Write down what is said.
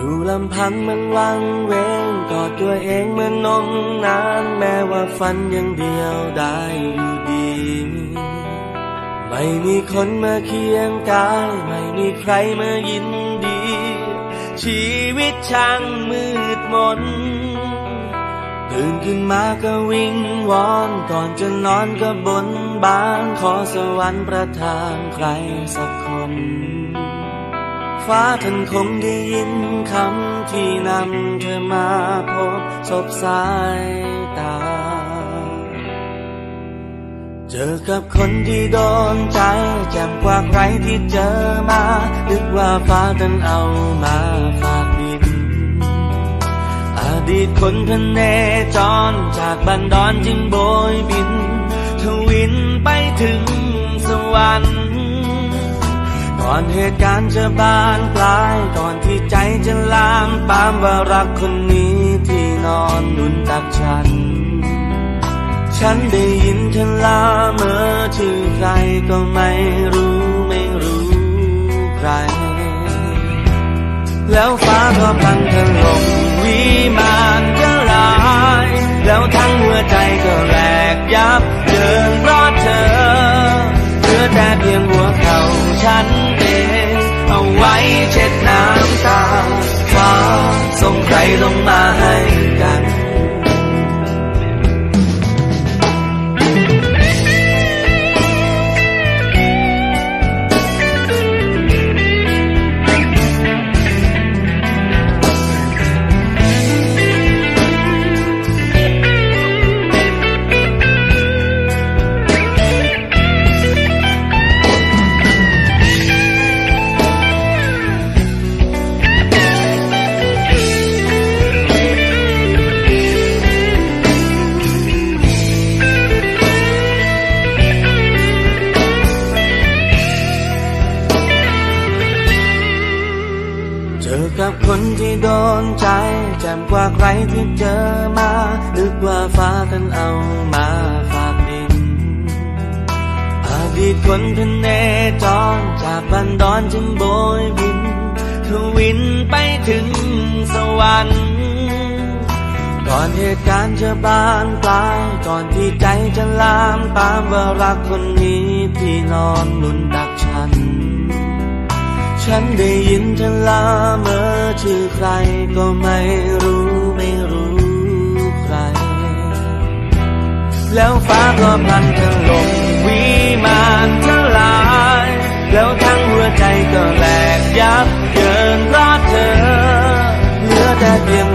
อยู่ลำพังมันวังเวงกอดตัวเองเหมือนนมนานแม้ว่าฝันยังเดียวได้อยู่ดี ไม่มีคนมาเคียงกายไม่มีใครมายินดี ชีวิตช่างมืดมนตื่นขึ้นมาก็วิ่งวอนก่อนจะนอนก็บนบานขอสวรรค์ประทานใครสักคน ฟ้าท่านคงได้ยินคำที่นำเธอมาพบศพสายตา เจอกับคนที่โดนใจแจ่มกว่าใครที่เจอมา นึกว่าฟ้าท่านเอามาฝากดิน อดีตคนพเนจรจากบันดอนจึงโบยบิน ทวินไปถึงสวรรค์ อนเหตุการณ์จะบานปลายก่อนที่ใจจะลามปามว่ารักคนนี้ที่นอนนุนตักฉัน ฉันได้ยินเธอลาเมื่อชื่อใครก็ไม่รู้ไม่รู้ใคร แล้วฟ้าก็พังถล่มวิมานก็ลาย แล้วทั้งหัวใจก็ เอาไว้เช็ดน้ำตาฟ้าส่งใครลงมาให้ กับคนที่โดนใจแจ่มกว่าใครที่เจอมานึกว่าฟ้าท่านเอามาฝากดิน อดีตคนพเนจรจากบันดอนจึงโบยบินทวินไปถึงสวรรค์ก่อนเหตุการณ์จะบานปลายก่อนที่ใจจะลามตามว่ารักคนนี้ที่นอนนุนดักฉัน ฉันได้ยินเธอลาเมื่อ ชื่อใครก็ไม่รู้ไม่รู้ใคร แล้วฟ้าก็พลันถล่มวิมานทลาย แล้วทั้งหัวใจก็แหลกยับเกินรักเธอเหลือแต่เพียง